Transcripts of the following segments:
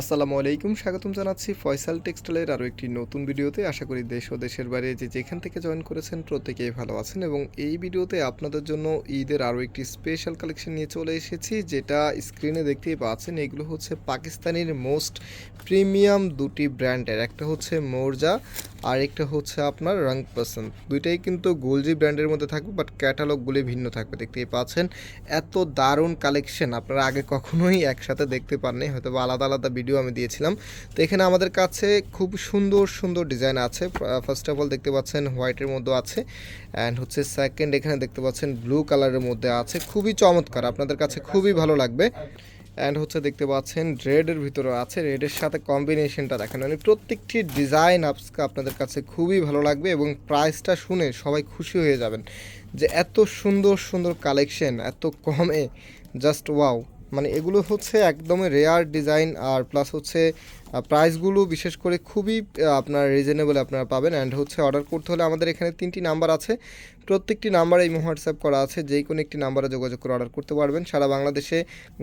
আসসালামু আলাইকুম, স্বাগতম জানাচ্ছি ফয়সাল টেক্সটাইলের আরও একটি নতুন ভিডিওতে। আশা করি দেশ ও দেশের বাইরে যে যেখান থেকে জয়েন করেছেন প্রত্যেকেই ভালো আছেন এবং এই ভিডিওতে আপনাদের জন্য ঈদের আরও একটি স্পেশাল কালেকশন নিয়ে চলে এসেছি, যেটা স্ক্রিনে দেখতেই পাচ্ছেন, এগুলো হচ্ছে পাকিস্তানের মোস্ট প্রিমিয়াম দুটি ব্র্যান্ডের একটা হচ্ছে মোরজা আর একটা হচ্ছে আপনার রং পসন্দ দুইটাই কিন্তু গোলজি ব্র্যান্ডের মধ্যে থাকবে বাট ক্যাটালগুলি ভিন্ন থাকবে। দেখতেই পাচ্ছেন, এত দারুণ কালেকশন আপনারা আগে কখনোই একসাথে দেখতে পাননি হয়তো আলাদা আলাদা ভিডিও আমি দিয়েছিলাম। তো এখানে আমাদের কাছে খুব সুন্দর সুন্দর ডিজাইন আছে। ফার্স্ট অফ অল দেখতে পাচ্ছেন হোয়াইটের মধ্যে আছে অ্যান্ড হচ্ছে সেকেন্ড এখানে দেখতে পাচ্ছেন ব্লু কালারের মধ্যে আছে। খুবই চমৎকার, আপনাদের কাছে খুবই ভালো লাগবে। অ্যান্ড হচ্ছে দেখতে পাচ্ছেন রেডের ভিতরে আছে রেডের সাথে কম্বিনেশনটা দেখেন। মানে প্রত্যেকটি ডিজাইন আপসকে আপনাদের কাছে খুবই ভালো লাগবে এবং প্রাইসটা শুনে সবাই খুশি হয়ে যাবেন যে এত সুন্দর সুন্দর কালেকশন এত কমে জাস্ট ওয়াও মানে এগুলো হচ্ছে একদমই রেয়ার ডিজাইন আর প্লাস হচ্ছে প্রাইসগুলো বিশেষ করে খুবই আপনার রিজনেবল আপনারা পাবেন অ্যান্ড হচ্ছে অর্ডার করতে হলে আমাদের এখানে তিনটি নাম্বার আছে। প্রত্যেকটি নাম্বারে এই হোয়াটসঅ্যাপ করা আছে যেই কোনো একটি নাম্বারে যোগাযোগ করে অর্ডার করতে পারবেন। সারা বাংলাদেশে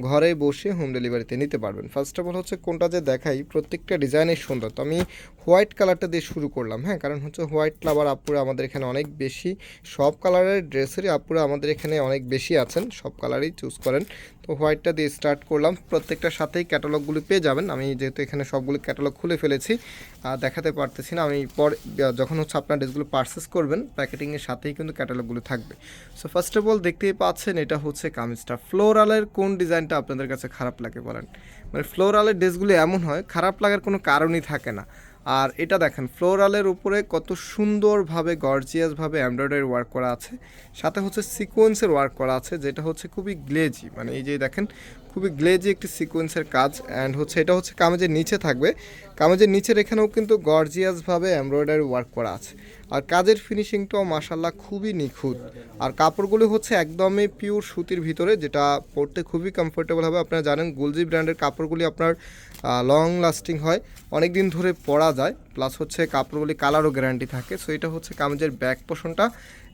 ঘরে বসে হোম ডেলিভারিতে নিতে পারবেন। ফার্স্ট অফ অল হচ্ছে কোনটা যে দেখাই, প্রত্যেকটা ডিজাইনের সুন্দর। তো আমি হোয়াইট কালারটা দিয়ে শুরু করলাম হ্যাঁ? কারণ হচ্ছে হোয়াইট লাভার আপুরা আমাদের এখানে অনেক বেশি, সব কালারের ড্রেসেরই আপুরা আমাদের এখানে অনেক বেশি আছেন, সব কালারই চুজ করেন। তো হোয়াইটটা দিয়ে স্টার্ট করলাম। প্রত্যেকটার সাথেই ক্যাটালগুলো পেয়ে যাবেন। আমি যেহেতু এখানে সবগুলো ক্যাটালগ খুলে ফেলেছি দেখাতে পারতেছি না। আমি পর, যখন হচ্ছে আপনার ড্রেসগুলো পারচেস করবেন প্যাকেটিংয়ের সাথেই কিন্তু ক্যাটালগুলো থাকবে। সো ফার্স্ট অফ অল দেখতেই পাচ্ছেন, এটা হচ্ছে কামিজটা। ফ্লোরালের কোন ডিজাইনটা আপনাদের কাছে খারাপ লাগে বলেন? মানে ফ্লোরালের ড্রেসগুলো এমন হয়, খারাপ লাগার কোনো কারণই থাকে না। আর এটা দেখেন, ফ্লোরালের উপরে কত সুন্দরভাবে গর্জিয়াসভাবে এমব্রয়ডারি ওয়ার্ক করা আছে। সাথে হচ্ছে সিকোয়েন্সের ওয়ার্ক করা আছে, যেটা হচ্ছে খুবই গ্লেজি মানে এই যে দেখেন খুবই গ্লেজি একটি সিকোয়েন্সের কাজ অ্যান্ড হচ্ছে এটা হচ্ছে কামেজের নিচে থাকবে। কামেজের নিচের এখানেও কিন্তু গর্জিয়াসভাবে এমব্রয়ডারি ওয়ার্ক করা আছে। আর কাজের ফিনিশিংটাও মাসাল্লাহ খুবই নিখুঁত। আর কাপড়গুলো হচ্ছে একদমই পিওর সুতির ভিতরে, যেটা পরতে খুবই কমফোর্টেবল হবে। আপনারা জানেন গুলজি ব্র্যান্ডের কাপড়গুলি আপনার লং লাস্টিং হয়। অনেক দিন ধরে পরা যায়। প্লাস হচ্ছে কাপড়গুলি কালারও গ্যারান্টি থাকে। সো এটা হচ্ছে কামেজের ব্যাক পোষণটা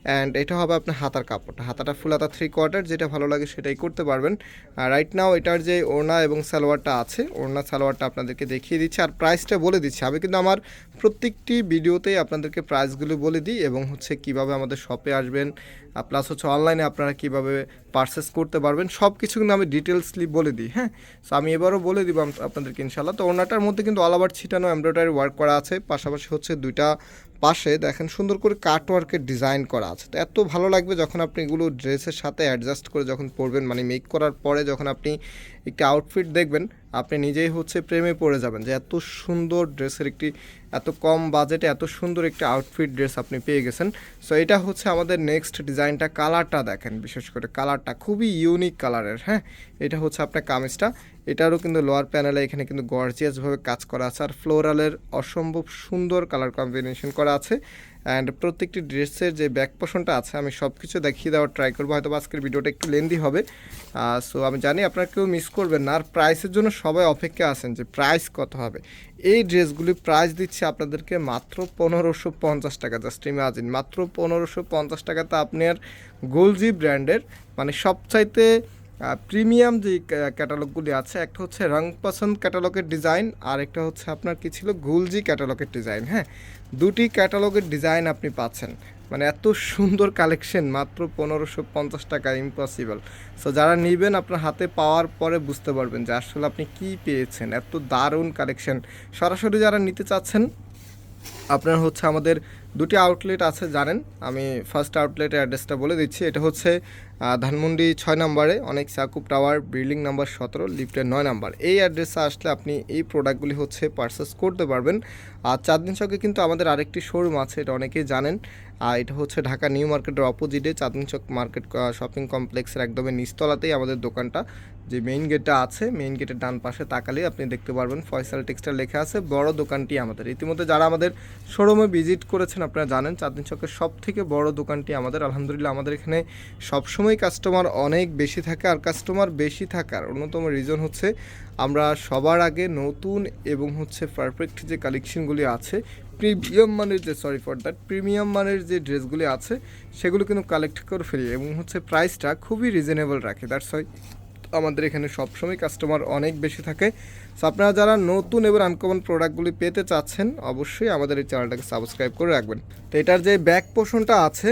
অ্যান্ড এটা হবে আপনার হাতার কাপড়টা। হাতাটা ফুল হাতা থ্রি কোয়ার্টার যেটা ভালো লাগে সেটাই করতে পারবেন। আর রাইট নাও এটার যে ওড়না এবং সালোয়ারটা আছে, ওড়না সালোয়ারটা আপনাদেরকে দেখিয়ে দিচ্ছি। আর প্রাইসটা বলে দিচ্ছি। আমি কিন্তু আমার প্রত্যেকটি ভিডিওতেই আপনাদেরকে প্রাইসগুলো বলে দিই এবং হচ্ছে কীভাবে আমাদের শপে আসবেন প্লাস হচ্ছে অনলাইনে আপনারা কীভাবে পারচেস করতে পারবেন সব কিছু কিন্তু আমি ডিটেলসলি বলে দিই হ্যাঁ? সো আমি এবারও বলে দিব আপনাদেরকে ইনশাল্লাহ তো ওনাটার মধ্যে কিন্তু ওভার ছিটানো এমব্রয়ডারি ওয়ার্ক করা আছে, পাশাপাশি হচ্ছে দুইটা পাশে দেখেন সুন্দর করে কাট ওয়ার্কের ডিজাইন করা আছে। তো এত ভালো লাগবে যখন আপনি এগুলো ড্রেসের সাথে অ্যাডজাস্ট করে যখন পরবেন মানে মেক করার পরে যখন আপনি একটি আউটফিট দেখবেন আপনি নিজেই হচ্ছে প্রেমে পড়ে যাবেন যে এত সুন্দর ড্রেসের একটি, এত কম বাজেটে এত সুন্দর একটি আউটফিট ড্রেস আপনি পেয়ে গেছেন। সো এটা হচ্ছে আমাদের নেক্সট ডিজাইনটা কালারটা দেখেন, বিশেষ করে কালারটা খুবই ইউনিক কালারের হ্যাঁ? এটা হচ্ছে আপনার কামিজটা। এটারও কিন্তু লোয়ার প্যানেলে এখানে কিন্তু গর্জিয়াসভাবে কাজ করা আছে আর ফ্লোরালের অসম্ভব সুন্দর কালার কম্বিনেশন করা আছে অ্যান্ড প্রত্যেকটি ড্রেসের যে ব্যাক পোষণটা আছে আমি সব কিছু দেখিয়ে দেওয়ার ট্রাই করব। হয়তো আজকের ভিডিওটা একটু লেন্দি হবে। সো আমি জানি আপনারা কেউ মিস করবেন না। আর প্রাইসের জন্য সবাই অপেক্ষা আছেন যে প্রাইস কত হবে। এই ড্রেসগুলি প্রাইস দিচ্ছে আপনাদেরকে মাত্র পনেরোশো পঞ্চাশ টাকা। জাস্ট ইমাজিন মাত্র পনেরোশো পঞ্চাশ টাকাতে আপনার গোলজি ব্র্যান্ডের মানে সবচাইতে প্রিমিয়াম যে ক্যা- ক্যাটালগুলি আছে, একটা হচ্ছে রং পছন্দ ক্যাটালগের ডিজাইন, আর একটা হচ্ছে আপনার কি ছিল, গুলজি ক্যাটালগের ডিজাইন হ্যাঁ? দুটি ক্যাটালগের ডিজাইন আপনি পাচ্ছেন। মানে এত সুন্দর কালেকশন, মাত্র পনেরোশো পঞ্চাশ টাকা ইম্পসিবল সো যারা নেবেন আপনার হাতে পাওয়ার পরে বুঝতে পারবেন যে আসলে আপনি কি পেয়েছেন, এত দারুণ কালেকশন। সরাসরি যারা নিতে চাচ্ছেন, আপনার হচ্ছে আমাদের দুটি আউটলেট আছে জানেন। আমি ফার্স্ট আউটলেটের অ্যাড্রেসটা বলে দিচ্ছি। এটা হচ্ছে ধানমন্ডি ছয় নম্বরে, অনেক সাকুব টাওয়ার, বিল্ডিং নাম্বার সতেরো, লিফটের নয় নাম্বার। এই অ্যাড্রেসে আসলে আপনি এই প্রোডাক্টগুলি হচ্ছে পারচেস করতে পারবেন। আর চার দিন চকে কিন্তু আমাদের আরেকটি শোরুম আছে, এটা অনেকেই জানেন। আর এটা হচ্ছে ঢাকা নিউ মার্কেটের অপোজিটে চাঁদনি চক মার্কেট শপিং কমপ্লেক্সের একদমই নিচতলাতেই আমাদের দোকানটা, যে মেইন গেটটা আছে মেইন গেটের ডান পাশে তাকালেই আপনি দেখতে পারবেন। ফয়সাল টেক্সটাইল লেখা আছে, বড় দোকানটি আমাদের। ইতিমধ্যে যারা আমাদের শোরুমে ভিজিট করেছেন আপনারা জানেন চাঁদনি চকের সব থেকে বড় দোকানটি আমাদের। আলহামদুলিল্লাহ, আমাদের এখানে সবসময় কাস্টমার অনেক বেশি থাকে আর কাস্টমার বেশি থাকার অন্যতম রিজন হচ্ছে আমরা সবার আগে নতুন এবং হচ্ছে পারফেক্ট যে কালেকশনগুলি আছে প্রিমিয়াম মানের যে সরি ফর দ্যাট প্রিমিয়াম মানের যে ড্রেসগুলি আছে, সেগুলো কিন্তু কালেক্ট করে ফেলি এবং হচ্ছে প্রাইসটা খুবই রিজনেবল রাখে। দ্যাটস ওয়াই আমাদের এখানে সবসময় কাস্টমার অনেক বেশি থাকে। সো আপনারা যারা নতুন এবং আনকমন প্রোডাক্টগুলি পেতে চাচ্ছেন, অবশ্যই আমাদের এই চ্যানেলটাকে সাবস্ক্রাইব করে রাখবেন। তো এটার যে ব্যাক পোর্শনটা আছে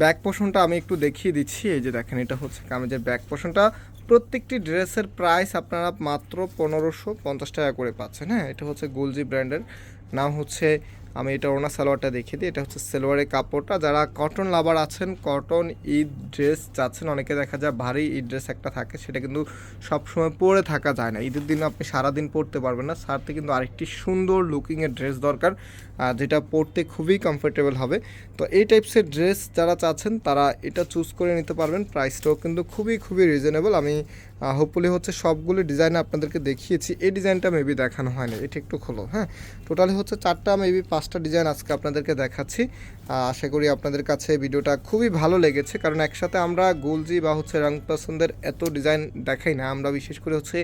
ব্যাক পোর্শনটা আমি একটু দেখিয়ে দিচ্ছি। এই যে দেখেন, এটা হচ্ছে কামিজের ব্যাক পোর্শনটা প্রত্যেকটি ড্রেসের প্রাইস আপনারা মাত্র পনেরোশো পঞ্চাশ টাকা করে পাচ্ছেন হ্যাঁ? এটা হচ্ছে গুলজি ব্র্যান্ডের নাম হচ্ছে আমি এটা ওনার সালোয়ারটা দেখিয়ে দিই। এটা হচ্ছে সেলোয়ারের কাপড়টা। যারা কটন লাভার আছেন কটন ঈদ ড্রেস চাচ্ছেন, অনেকে দেখা যায় ভারী ঈদ ড্রেস একটা থাকে, সেটা কিন্তু সবসময় পরে থাকা যায় না। ঈদের দিন আপনি সারাদিন পরতে পারবেন না। সারতে কিন্তু আরেকটি সুন্দর লুকিংয়ের ড্রেস দরকার। যেটা পরতে খুবই কমফোর্টেবল হবে। তো এই টাইপসের ড্রেস যারা চাচ্ছেন, তারা এটা চুজ করে নিতে পারবেন। প্রাইসটাও কিন্তু খুবই খুবই রিজনেবল আমি হোপফুলি হচ্ছে সবগুলো ডিজাইন আপনাদেরকে দেখিয়েছি। এই ডিজাইনটা মেবি দেখানো হয়নি, এটা একটু খোলো হ্যাঁ? টোটালি হচ্ছে চারটা মেবি পাঁচটা ডিজাইন আজকে আপনাদেরকে দেখাচ্ছি। আশা করি আপনাদের কাছে ভিডিওটা খুবই ভালো লেগেছে। কারণ একসাথে আমরা গোলজি বা হচ্ছে রং পছন্দের এত ডিজাইন দেখাই না। আমরা বিশেষ করে হচ্ছে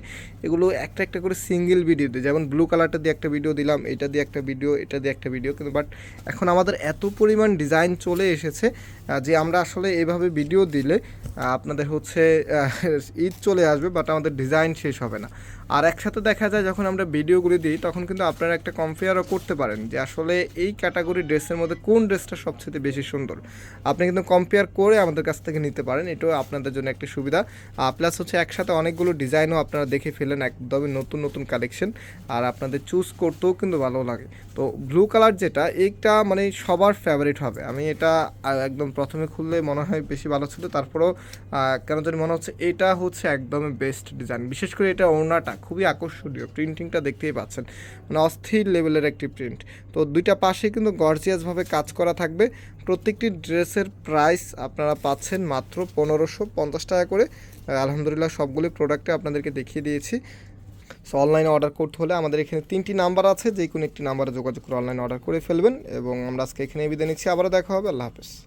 এগুলো একটা একটা করে সিঙ্গেল ভিডিও দিই যেমন ব্লু কালারটা দিয়ে একটা ভিডিও দিলাম, এটা দিয়ে একটা ভিডিও এটা দিয়ে একটা ভিডিও কিন্তু বাট এখন আমাদের এত পরিমাণ ডিজাইন চলে এসেছে যে আমরা আসলে এভাবে ভিডিও দিলে আপনাদের হচ্ছে ঈদ চলে আসবে বাট আমাদের ডিজাইন শেষ হবে না। আর একসাথে দেখা যায় যখন আমরা ভিডিওগুলি দিই, তখন কিন্তু আপনারা একটা কম্পেয়ারও করতে পারেন যে আসলে এই ক্যাটাগরি ড্রেসের মধ্যে কোন ড্রেসটা সবচেয়ে বেশি সুন্দর। আপনি কিন্তু কম্পেয়ার করে আমাদের কাছ থেকে নিতে পারেন, এটাও আপনাদের জন্য একটা সুবিধা। প্লাস হচ্ছে একসাথে অনেকগুলো ডিজাইনও আপনারা দেখে ফেলেন একদমই নতুন নতুন কালেকশন আর আপনাদের চুজ করতেও কিন্তু ভালো লাগে। তো ব্লু কালার যেটা, এইটা মানে সবার ফেভারিট হবে। আমি এটা একদম প্রথমে খুললে মনে হয় বেশি ভালো ছিল, তারপরেও কেন জানি মনে হচ্ছে এটা হচ্ছে একদমই বেস্ট ডিজাইন বিশেষ করে এটা ওড়নাটা। খুবই আকর্ষণীয়। প্রিন্টিংটা দেখতেই পাচ্ছেন। মানে অস্থির লেভেলের একটি প্রিন্ট তো দুইটা পাশে কিন্তু গর্জিয়াসভাবে কাজ করা থাকবে। প্রত্যেকটি ড্রেসের প্রাইস আপনারা পাচ্ছেন মাত্র পনেরোশো পঞ্চাশ টাকা করে। আলহামদুলিল্লাহ সবগুলি প্রোডাক্টে আপনাদেরকে দেখিয়ে দিয়েছি। সো অনলাইনে অর্ডার করতে হলে আমাদের এখানে তিনটি নাম্বার আছে। যে কোনো একটি নাম্বারে যোগাযোগ করে অনলাইনে অর্ডার করে ফেলবেন। এবং আমরা আজকে এখানে বিদায় নিচ্ছি। আবারও দেখা হবে। আল্লাহ হাফেজ।